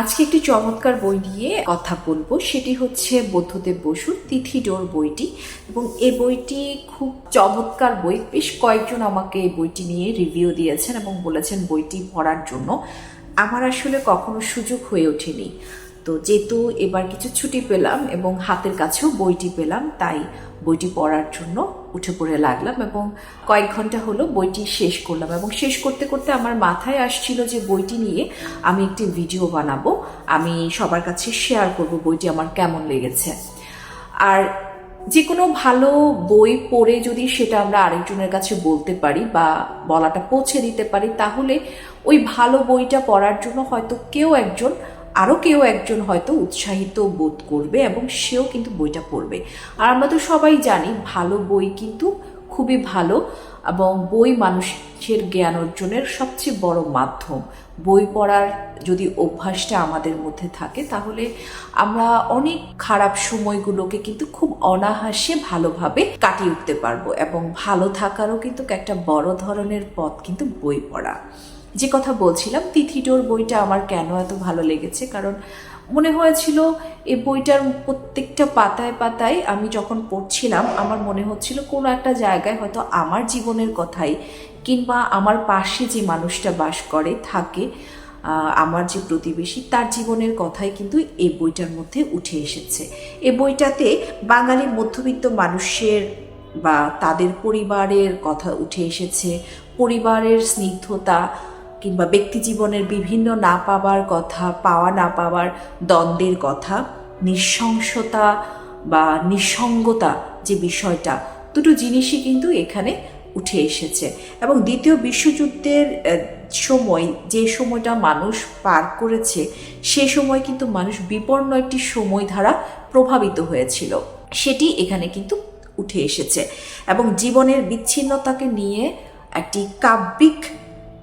আজকে একটি চমৎকার বই নিয়ে কথা বলব। সেটি হচ্ছে বুদ্ধদেব বসুর তিথি ডোর বইটি এবং এই বইটি খুব চমৎকার বই। বেশ কয়েকজন আমাকে এই বইটি নিয়ে রিভিউ দিয়েছেন এবং বলেছেন বইটি পড়ার জন্য। আমার আসলে কখনো সুযোগ হয়ে ওঠেনি। তো যেহেতু এবার কিছু ছুটি পেলাম এবং হাতের কাছেও বইটি পেলাম, তাই বইটি পড়ার জন্য উঠে পড়ে লাগলাম এবং কয়েক ঘণ্টা হলো বইটি শেষ করলাম এবং শেষ করতে করতে আমার মাথায় আসছিল যে বইটি নিয়ে আমি একটি ভিডিও বানাবো, আমি সবার কাছে শেয়ার করব বইটি আমার কেমন লেগেছে। আর যে কোনো ভালো বই পড়ে যদি সেটা আমরা আরেকজনের কাছে বলতে পারি বা বলাটা পৌঁছে দিতে পারি, তাহলে ওই ভালো বইটা পড়ার জন্য হয়তো কেউ একজন আরও কেউ একজন হয়তো উৎসাহিত বোধ করবে এবং সেও কিন্তু বইটা পড়বে। আর আমরা তো সবাই জানি ভালো বই কিন্তু খুবই ভালো এবং বই মানুষের জ্ঞান অর্জনের সবচেয়ে বড় মাধ্যম। বই পড়ার যদি অভ্যাসটা আমাদের মধ্যে থাকে তাহলে আমরা অনেক খারাপ সময়গুলোকে কিন্তু খুব অনাহাসে ভালোভাবে কাটিয়ে উঠতে পারব এবং ভালো থাকারও কিন্তু একটা বড় ধরনের পথ কিন্তু বই পড়া। যে কথা বলছিলাম, তিথিটোর বইটা আমার কেন এত ভালো লেগেছে? কারণ মনে হয়েছিল এই বইটার প্রত্যেকটা পাতায় পাতায় আমি যখন পড়ছিলাম, আমার মনে হচ্ছিল কোনো একটা জায়গায় হয়তো আমার জীবনের কথাই কিংবা আমার পাশে যে মানুষটা বাস করে, থাকে আমার যে প্রতিবেশী, তার জীবনের কথাই কিন্তু এই বইটার মধ্যে উঠে এসেছে। এই বইটাতে বাঙালি মধ্যবিত্ত মানুষের বা তাদের পরিবারের কথা উঠে এসেছে। পরিবারের স্নিগ্ধতা কিংবা ব্যক্তি জীবনের বিভিন্ন না পাওয়ার কথা, পাওয়া না পাওয়ার দ্বন্দ্বের কথা, নিঃশংসতা বা নিঃসঙ্গতা যে বিষয়টা, দুটো জিনিসই কিন্তু এখানে উঠে এসেছে। এবং দ্বিতীয় বিশ্বযুদ্ধের সময়, যে সময়টা মানুষ পার করেছে, সে সময় কিন্তু মানুষ বিপন্ন একটি সময় ধারা প্রভাবিত হয়েছিল। সেটি এখানে কিন্তু উঠে এসেছে। এবং জীবনের বিচ্ছিন্নতাকে নিয়ে একটি কাব্যিক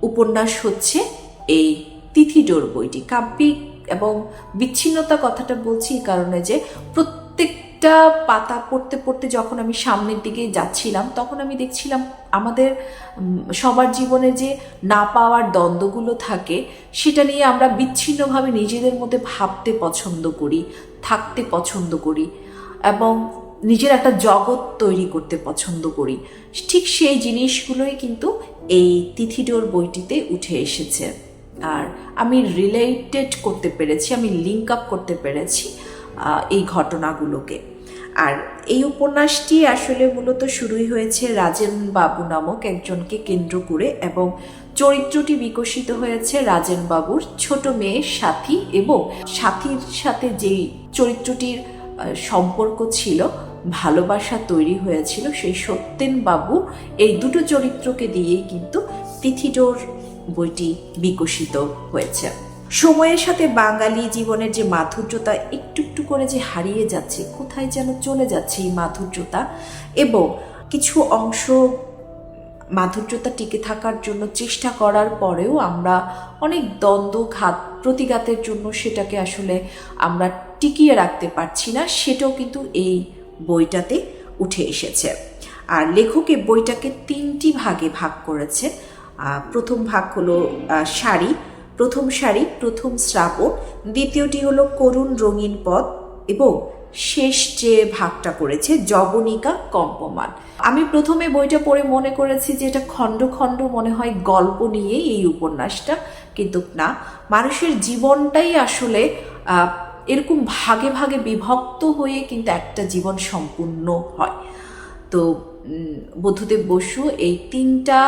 উপন্যাস হচ্ছে এই তিথিডোর বইটি। কাব্যিক এবং বিচ্ছিন্নতা কথাটা বলছি এই কারণে যে প্রত্যেকটা পাতা পড়তে পড়তে যখন আমি সামনের দিকে যাচ্ছিলাম, তখন আমি দেখছিলাম আমাদের সবার জীবনে যে না পাওয়ার দ্বন্দ্বগুলো থাকে, সেটা নিয়ে আমরা বিচ্ছিন্নভাবে নিজেদের মধ্যে ভাবতে পছন্দ করি, থাকতে পছন্দ করি এবং নিজের একটা জগৎ তৈরি করতে পছন্দ করি। ঠিক সেই জিনিসগুলোই কিন্তু এই তিথিডোর বইটিতে উঠে এসেছে। আর আমি রিলেটেড করতে পেরেছি, আমি লিঙ্ক আপ করতে পেরেছি এই ঘটনাগুলোকে। আর এই উপন্যাসটি আসলে মূলত শুরুই হয়েছে রাজেন বাবু নামক একজনকে কেন্দ্র করে এবং চরিত্রটি বিকশিত হয়েছে রাজেন বাবুর ছোট মেয়ে সাথী এবং সাথীর সাথে যেই চরিত্রটির সম্পর্ক ছিল ভালোবাসা তৈরি হয়েছিল সেই সত্যেন বাবু এই দুটো চরিত্রকে দিয়েই কিন্তু তিথিডোর বইটি বিকশিত হয়েছে। সময়ের সাথে বাঙালি জীবনের যে মাধুর্যতা একটু একটু করে যে হারিয়ে যাচ্ছে, কোথায় যেন চলে যাচ্ছে এই মাধুর্যতা এবং কিছু অংশ মাধুর্যতা টিকে থাকার জন্য চেষ্টা করার পরেও আমরা অনেক দ্বন্দ্ব ঘাত প্রতিঘাতের জন্য সেটাকে আসলে আমরা টিকিয়ে রাখতে পারছি না, সেটাও কিন্তু এই বইটাতে উঠে এসেছে। আর লেখকে বইটাকে তিনটি ভাগে ভাগ করেছে। প্রথম ভাগ হলো শাড়ি প্রথম শাড়ি প্রথম শ্রাবণ, দ্বিতীয়টি হলো করুণ রঙিন পথ এবং শেষ যে ভাগটা করেছে জবনিকা কম্পমান। আমি প্রথমে বইটা পড়ে মনে করেছি যে এটা খণ্ড খণ্ড মনে হয় গল্প নিয়ে এই উপন্যাসটা, কিন্তু না। মানুষের জীবনটাই আসলে এরকম ভাগে ভাগে বিভক্ত হয়ে কিন্তু একটা জীবন সম্পূর্ণ হয়। তো বুদ্ধদেব বসু এই তিনটা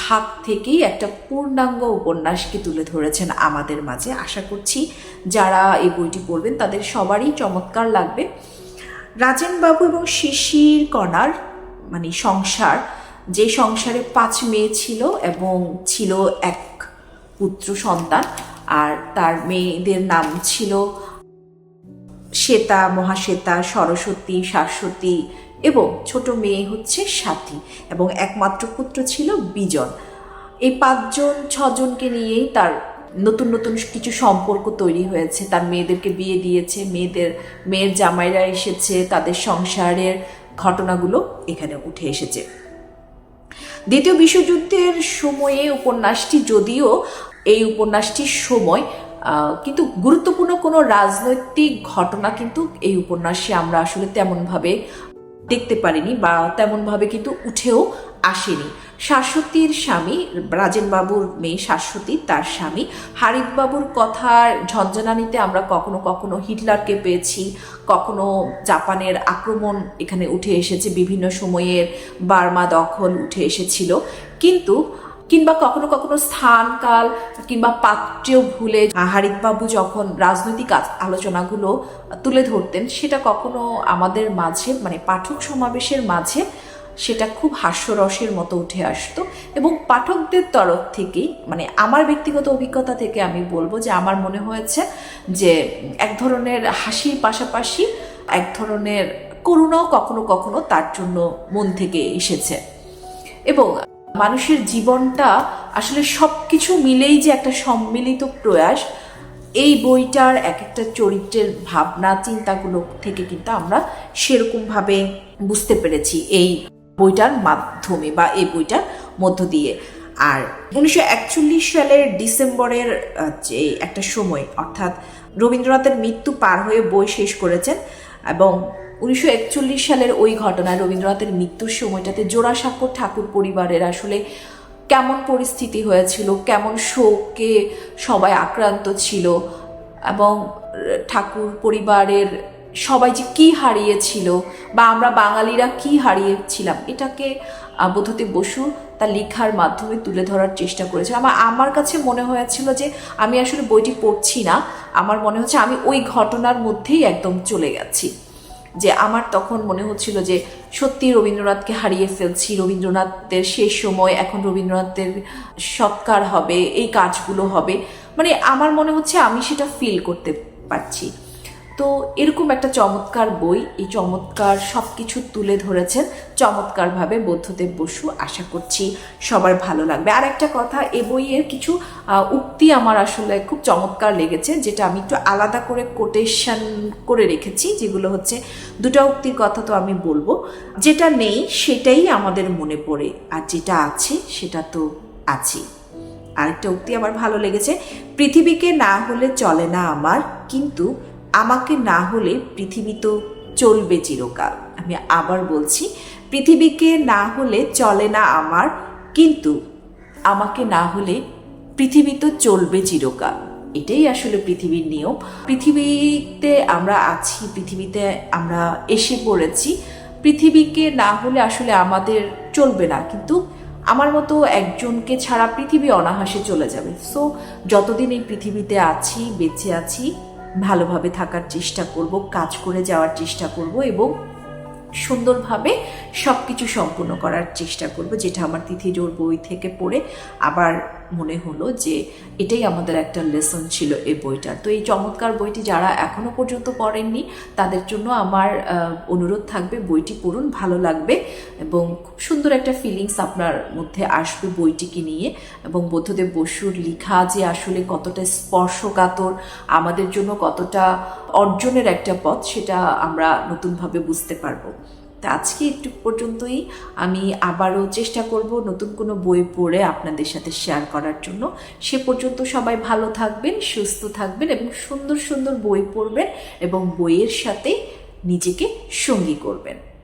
ভাগ থেকেই একটা পূর্ণাঙ্গ উপন্যাসকে তুলে ধরেছেন আমাদের মাঝে। আশা করছি যারা এই বইটি পড়বেন তাদের সবারই চমৎকার লাগবে। রাজেনবাবু এবং শিশির কণার মানে সংসার, যে সংসারে পাঁচ মেয়ে ছিল এবং ছিল এক পুত্র সন্তান, আর তার মেয়েদের নাম ছিল শ্বেতা, মহাশ্বেতা, সরস্বতী, শাশ্বতী এবং ছোট মেয়ে হচ্ছে সাথী এবং একমাত্র পুত্র ছিল বিজন। এই পাঁচজন, ছজনকে নিয়েই তার নতুন নতুন কিছু সম্পর্ক তৈরি হয়েছে। তার মেয়েদেরকে বিয়ে দিয়েছে, মেয়েদের, মেয়ের জামাইরা এসেছে, তাদের সংসারের ঘটনাগুলো এখানে উঠে এসেছে। দ্বিতীয় বিশ্বযুদ্ধের সময়ে উপন্যাসটি, যদিও এই উপন্যাসটির সময় কিন্তু গুরুত্বপূর্ণ কোনো রাজনৈতিক ঘটনা কিন্তু এই উপন্যাসে আমরা আসলে তেমনভাবে দেখতে পারিনি বা তেমনভাবে কিন্তু উঠেও আসেনি। শাশ্বতীর স্বামী রাজেন বাবুর মেয়ে শাশ্বতী, তার স্বামী। হারিত বাবুর কথার ঝঞ্ঝনানিতে আমরা কখনো কখনো হিটলারকে পেয়েছি, কখনো জাপানের আক্রমণ এখানে উঠে এসেছে, বিভিন্ন সময়ের বার্মা দখল উঠে এসেছিল। কিন্তু কিংবা কখনো কখনো স্থান কাল কিংবা পাত্রেও ভুলে হারিতবাবু যখন রাজনৈতিক আলোচনাগুলো তুলে ধরতেন, সেটা কখনো আমাদের মাঝে মানে পাঠক সমাবেশের মাঝে সেটা খুব হাস্যরসের মতো উঠে আসতো। এবং পাঠকদের তরফ থেকেই মানে আমার ব্যক্তিগত অভিজ্ঞতা থেকে আমি বলব যে আমার মনে হয়েছে যে এক ধরনের হাসির পাশাপাশি এক ধরনের করুণাও কখনো কখনো তার জন্য মন থেকে এসেছে। এবং মানুষের জীবনটা আসলে সব কিছু মিলেই যে একটা সম্মিলিত প্রয়াস, এই বইটার এক একটা চরিত্রের ভাবনা, চিন্তাগুলো থেকে কিন্তু আমরা সেরকমভাবে বুঝতে পেরেছি এই বইটার মাধ্যমে বা এই বইটার মধ্য দিয়ে। আর উনিশশো একচল্লিশ সালের ডিসেম্বরের যে একটা সময়, অর্থাৎ রবীন্দ্রনাথের মৃত্যু পার হয়ে বই শেষ করেছেন এবং উনিশশো একচল্লিশ সালের ওই ঘটনায় রবীন্দ্রনাথের মৃত্যুর সময়টাতে জোড়াসাঁকোর ঠাকুর পরিবারের আসলে কেমন পরিস্থিতি হয়েছিল কেমন শোকে সবাই আক্রান্ত ছিল এবং ঠাকুর পরিবারের সবাই যে কী হারিয়েছিল বা আমরা বাঙালিরা কি হারিয়েছিলাম এটাকে আহ, বসু তার লেখার মাধ্যমে তুলে ধরার চেষ্টা করেছে। আমার আমার কাছে মনে হয়েছিল যে আমি আসলে বইটি পড়ছি না আমার মনে হচ্ছে আমি ওই ঘটনার মধ্যেই একদম চলে গেছি। যে আমার তখন মনে হচ্ছিল যে সত্যি রবীন্দ্রনাথকে হারিয়ে ফেলছি, রবীন্দ্রনাথের শেষ সময়, এখন রবীন্দ্রনাথের সৎকার হবে, এই কাজগুলো হবে। মানে আমার মনে হচ্ছে আমি সেটা ফিল করতে পারছি। তো এরকম একটা চমৎকার বই, এই চমৎকার সব কিছু তুলে ধরেছেন চমৎকারভাবে বৌদ্ধদেব বসু, আশা করছি সবার ভালো লাগবে। আর একটা কথা, এ বইয়ের কিছু উক্তি আমার আসলে খুব চমৎকার লেগেছে, যেটা আমি একটু আলাদা করে কোটেশন করে রেখেছি, যেগুলো হচ্ছে, দুটো উক্তির কথা তো আমি বলব। যেটা নেই, সেটাই আমাদের মনে পড়ে, আর যেটা আছে, সেটা তো আছেই। আরেকটা উক্তি আমার ভালো লেগেছে, পৃথিবীকে না হলে চলে না আমার, কিন্তু আমাকে না হলে পৃথিবী তো চলবে চিরকাল। আমি আবার বলছি, পৃথিবীকে না হলে চলে না আমার, কিন্তু আমাকে না হলে পৃথিবী তো চলবে চিরকাল। এটাই আসলে পৃথিবীর নিয়ম। পৃথিবীতে আমরা আছি, পৃথিবীতে আমরা এসে পড়েছি। পৃথিবীকে না হলে আসলে আমাদের চলবে না, কিন্তু আমার মতো একজনকে ছাড়া পৃথিবী অনাহাসে চলে যাবে। সো যতদিন এই পৃথিবীতে আছি, বেঁচে আছি ভালোভাবে থাকার চেষ্টা করব, কাজ করে যাওয়ার চেষ্টা করব এবং সুন্দরভাবে সব কিছু সম্পূর্ণ করার চেষ্টা করব, যেটা আমার তিথি জোর বই থেকে পড়ে আবার মনে হলো যে এটাই আমাদের একটা লেসন ছিল এই বইটার। তো এই চমৎকার বইটি যারা এখনও পর্যন্ত পড়েননি, তাদের জন্য আমার অনুরোধ থাকবে বইটি পড়ুন, ভালো লাগবে এবং খুব সুন্দর একটা ফিলিংস আপনার মধ্যে আসবে বইটিকে নিয়ে এবং বুদ্ধদেব বসুর লেখা যে আসলে কতটা স্পর্শকাতর, আমাদের জন্য কতটা অর্জনের একটা পথ, সেটা আমরা নতুনভাবে বুঝতে পারব। তা আজকে একটু পর্যন্তই আমি আবারও চেষ্টা করব নতুন কোনো বই পড়ে আপনাদের সাথে শেয়ার করার জন্য। সে পর্যন্ত সবাই ভালো থাকবেন, সুস্থ থাকবেন এবং সুন্দর সুন্দর বই পড়বেন এবং বইয়ের সাথে নিজেকে সঙ্গী করবেন।